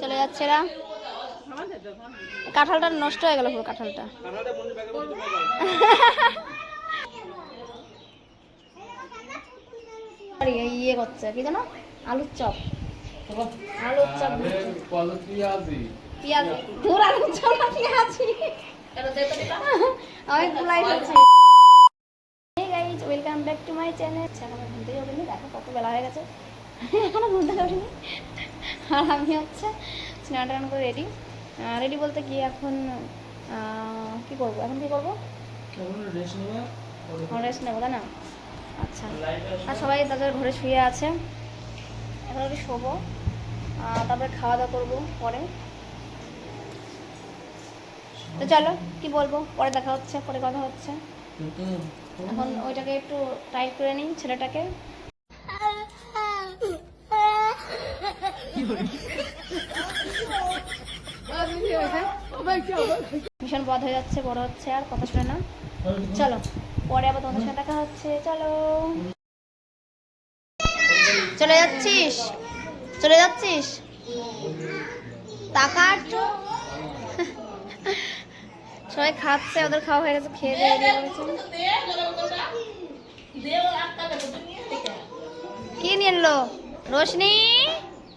চলে যাচ্ছে এরা। কাঁঠালটা নষ্ট হয়ে গেল পুরো কাঁঠালটা। ইয়ে- করছে, কি জানো আলুর চপ। আলুর চপ আলুর না ঘুম থেকে ওঠেনি, দেখো কত বেলা হয়ে গেছে। এখনও ঘুম থেকে আর আমি হচ্ছে স্নান টান করে রেডি রেডি বলতে কি এখন কি করব? এখন কি করব? রেস্ট নেব? তাই না? আচ্ছা। আর সবাই তাদের ঘরে শুয়ে আছে। এখন একটু শোবো। তারপরে খাওয়া দাওয়া করব পরে। তো চলো কি বলব? পরে দেখা হচ্ছে পরে কথা হচ্ছে। এখন ওইটাকে একটু টাইট করে নিই ছেলেটাকে। ভীষণ বধ হয়ে যাচ্ছে, বড় হচ্ছে আর কথা শুনে না। চলো, পরে আবার তোমাদের সাথে দেখা হচ্ছে, চলো। চলে যাচ্ছিস? চলে যাচ্ছিস? একটু সবাই খাচ্ছে, ওদের খাওয়া হয়ে গেছে, খেয়ে কি নিয়ে এলো? রোশনি?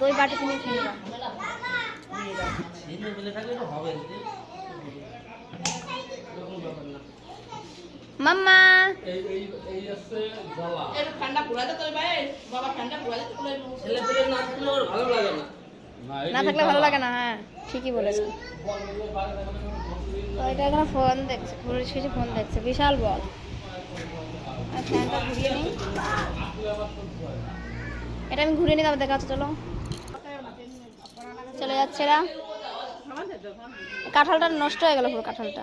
দই বাটিতে নিয়ে খেয়ে মাম্মা। না থাকলে ভালো লাগে না। হ্যাঁ ঠিকই বলেছ। ওইটা এখানে ফোন দেখছে ঘুরে ফোন দেখছে বিশাল বল। আর ফ্যানটা ঘুরিয়ে নিই। এটা আমি ঘুরিয়ে নিই তারপর দেখা হচ্ছে, চলো। চলে যাচ্ছে এরা। কাঁঠালটা নষ্ট হয়ে গেল পুরো কাঁঠালটা।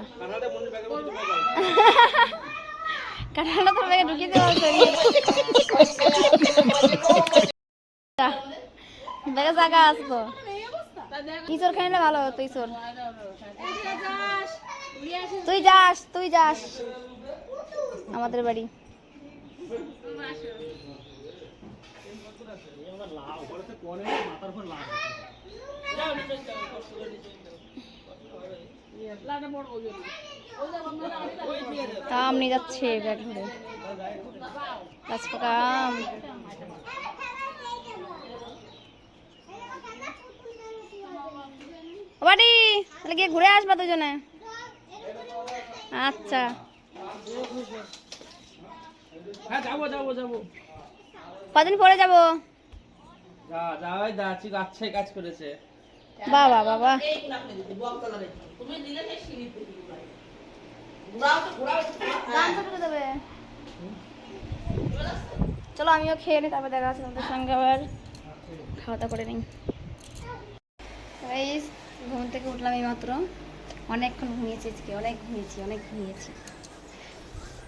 কাঁঠালটা তো ব্যাগে ঢুকিয়ে দেওয়া ব্যাগে জায়গা আছে তো। ইসর খাইলে ভালো হতো, ইসর। তুই যাস তুই যাস। আমাদের বাড়ি। আম নিয়ে যাচ্ছে ব্যাগ ধরে। গাছ পাকা আম। ও বাড়ি তাহলে গিয়ে ঘুরে আসবা দুজনে। আচ্ছা। হ্যাঁ যাব যাব যাব। কদিন পরে যাব? যা যাওয়াই যাচ্ছি আচ্ছাই কাজ করেছে। বাবা বাবা। চলো আমিও খেয়ে নিই তারপর দেখা আছে তোমাদের সঙ্গে আবার। খাওয়া দাওয়া করে নিই। এই ঘুম থেকে উঠলাম এই মাত্র অনেকক্ষণ ঘুমিয়েছি আজকে অনেক ঘুমিয়েছি অনেক ঘুমিয়েছি।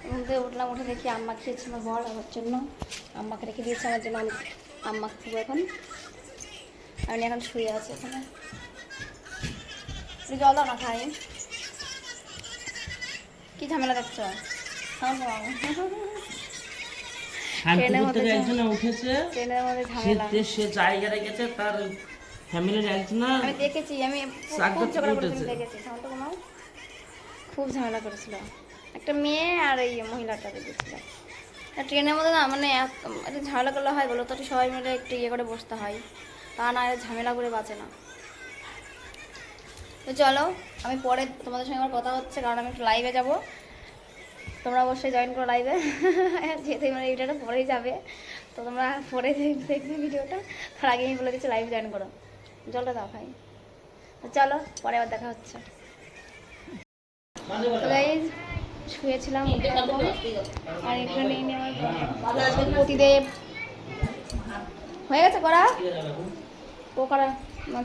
ঘুম থেকে উঠলাম উঠে দেখি আম্মা খেয়েছি আমার বর আমার জন্য। আম্মাকে রেখে দিয়েছে আমার জন্য আমি আম্মা খাব এখন। আমি এখন শুয়ে আছি এখানে। জল না খাই। কি ঝামেলা দেখছ? খুব ঝামেলা করেছিল। একটা মেয়ে আর এই মহিলাটা দেখেছিল আর ট্রেনের মধ্যে না মানে এত- একটু ঝামেলা করলে হয় বলো তো একটু সবাই মিলে একটু ইয়ে করে বসতে হয়। তা না ঝামেলা করে বাঁচে না। তো চলো আমি পরে তোমাদের সঙ্গে আমার কথা হচ্ছে কারণ আমি একটু লাইভে যাব। তোমরা অবশ্যই জয়েন করো লাইভে যেহেতু মানে ভিডিওটা পরেই যাবে। তো তোমরা পরে দেখ- দেখবে ভিডিওটা তার আগে আমি বলে দিচ্ছি লাইভ জয়েন করো। জলটা দাও ভাই। তো চলো পরে আবার দেখা হচ্ছে। শুয়েছিলাম আর এখানে এনে আমার প্রতিদেব হয়ে গেছে করা পোকারা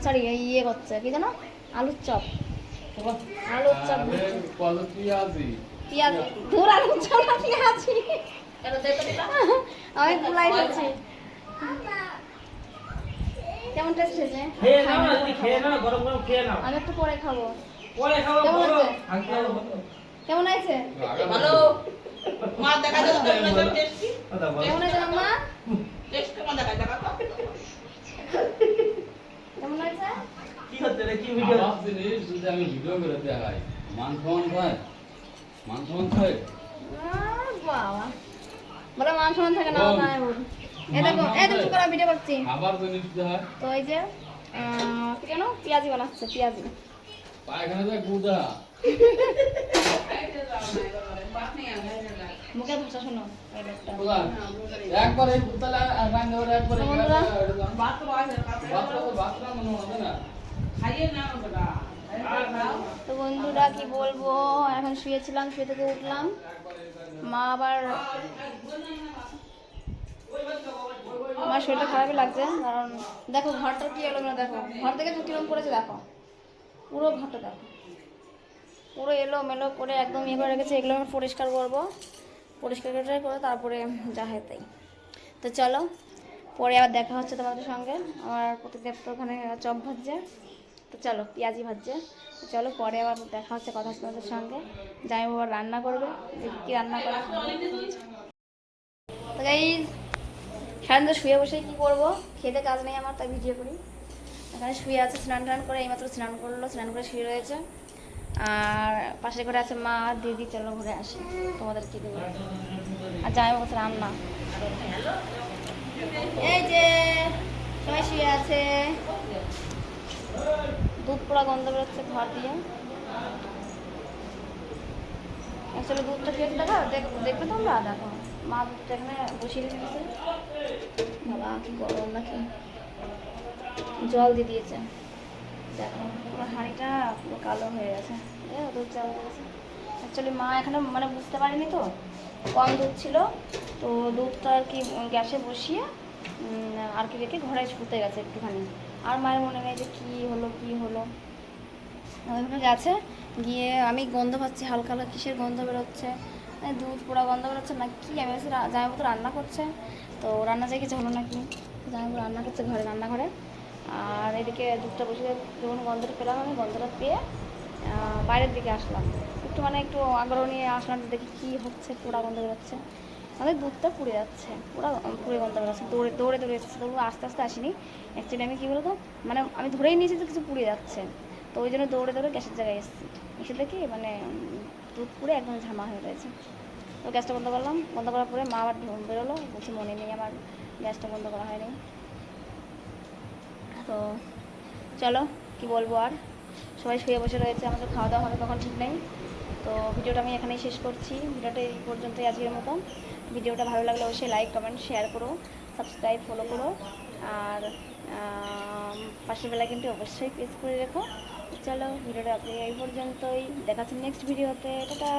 সরি ইয়ে করছে। কি জানো? আলুর চপ। আলুর চপ। পেঁয়াজি। পেঁয়াজ। দূর আলুর চপ না পেঁয়াজি। আমি পুলাই ফেলছি কেমন টেস্ট হয়েছে? আমি একটু পরে খাব। পরে খাব কেমন আছে? ভালো। মা দেখা যাচ্ছে কেমন আছে টেস্টি কেমন আছে মা টেস্ট কেমন দেখা তো কেমন আছে? কি হচ্ছে রে কি ভিডিও জিনিস যদি আমি ভিডিও করে দেখাই মান সমান খায় মান সমান খায় বাবা। বলে মান সমান থাকে না বল। এই দেখো এই দেখো করে ভিডিও করছি। খাবার জিনিস দেখায় তো এই যে আহ, কি জানো পেঁয়াজি বানাচ্ছে পেঁয়াজি। পায়খানা যায় গুদা মুখের ভাষা শোনো একবার একবার তো মনে হবে না। খাইয়ে না বন্ধুরা কি বলব? এখন শুয়েছিলাম শুয়ে থেকে উঠলাম। মা আবার আমার শরীরটা খারাপই লাগছে কারণ দেখো ঘরটা কি এলোমেলো দেখো। ঘর থেকে তো কিরম করেছে দেখো। পুরো ঘরটা দেখো। পুরো এলো মেলো করে একদম ইয়ে করে রেখেছে, এগুলো আমি পরিষ্কার করব। পরিষ্কার করে করে তারপরে যা হয় তাই। তো চলো, পরে আবার দেখা হচ্ছে তোমাদের সঙ্গে। আমার প্রতিদেব তো ওখানে চপ ভাজছে। তো চলো, পেঁয়াজি ভাজছে। চলো, পরে আবার দেখা হচ্ছে কথা হচ্ছে তোমাদের সঙ্গে। যাই বাবা রান্না করবে কি রান্না করে। তো গাই সারাদিন শুয়ে বসে কী করব? খেতে কাজ নেই আমার, তাই ভিডিও করি। এখানে শুয়ে আছে, স্নান টান করে এইমাত্র স্নান করল, স্নান করে শুয়ে রয়েছে। আর পাশে ঘরে আছে মা, দিদি, চলো ঘুরে আসি। তোমাদের কি দেবো। আর জামাই বলছে রান্না। এই যে, সবাই শুয়ে আছে। দুধ পোড়া গন্ধ বেরোচ্ছে ঘর দিয়ে। অ্যাকচুয়ালি দুধটা খেয়ে দেখ- দেখবে তোমরা? দেখো, মা দুধটা এখানে বসিয়ে দিয়েছে। বাবা, কি গরম নাকি। জল দিয়ে দিয়েছে। হাঁড়িটা কালো হয়ে গেছে। দুধ জল হয়ে অ্যাকচুয়ালি মা এখানে মানে বুঝতে পারেনি তো, কম দুধ ছিল, তো দুধটা আর কি গ্যাসে বসিয়ে আর কি রেখে ঘরে শুতে গেছে একটুখানি। আর মায়ের মনে নেই যে কী হলো কী হলো। ওইভাবে গেছে, গিয়ে আমি গন্ধ পাচ্ছি, হালকা হালকা কিসের গন্ধ বেরোচ্ছে। দুধ পোড়া গন্ধ বেরোচ্ছে, না কি, আমি ভাবছি রা- জামাইবাবু তো রান্না করছে, তো রান্না কিছু হলো নাকি? জামাইবাবু রান্না করছে ঘরে, রান্নাঘরে। আর এদিকে দুধটা বসে যখন গন্ধটা পেলাম আমি, গন্ধটা পেয়ে বাইরের দিকে আসলাম। একটু মানে একটু আগ্রহ নিয়ে আসলাম দেখি কী হচ্ছে, পোড়া গন্ধ বেরোচ্ছে। আমাদের দুধটা পুড়ে যাচ্ছে পুরা পুড়ে গন্ধ বেরোচ্ছে, দৌড়ে দৌড়ে দৌড়ে এসেছে, তবু আস্তে আস্তে আসিনি। অ্যাকচুয়ালি আমি কী বলতো মানে আমি ধরেই নিয়েছি যে কিছু পুড়ে যাচ্ছে। তো ওই জন্য দৌড়ে দৌড়ে গ্যাসের জায়গায় এসেছি। এসে দেখি মানে দুধ পুড়ে একদম ঝামা হয়ে রয়েছে। তো গ্যাসটা বন্ধ করলাম, বন্ধ করার পরে মা আবার বেরোলো, বলছে মনে নেই আমার, গ্যাসটা বন্ধ করা হয়নি। তো চলো, কি বলব আর? সবাই শুয়ে বসে রয়েছে, আমাদের খাওয়া দাওয়া হবে কখন ঠিক নেই। তো ভিডিওটা আমি এখানেই শেষ করছি। ভিডিওটা এই পর্যন্তই আজকের মতো ভিডিওটা ভালো লাগলে অবশ্যই লাইক কমেন্ট শেয়ার করো সাবস্ক্রাইব ফলো করো। আর পাশের বেলা কিন্তু অবশ্যই প্রেস করে রেখো। চলো, ভিডিওটা আপনি এই পর্যন্তই। দেখাচ্ছি নেক্সট ভিডিওতে টাটা!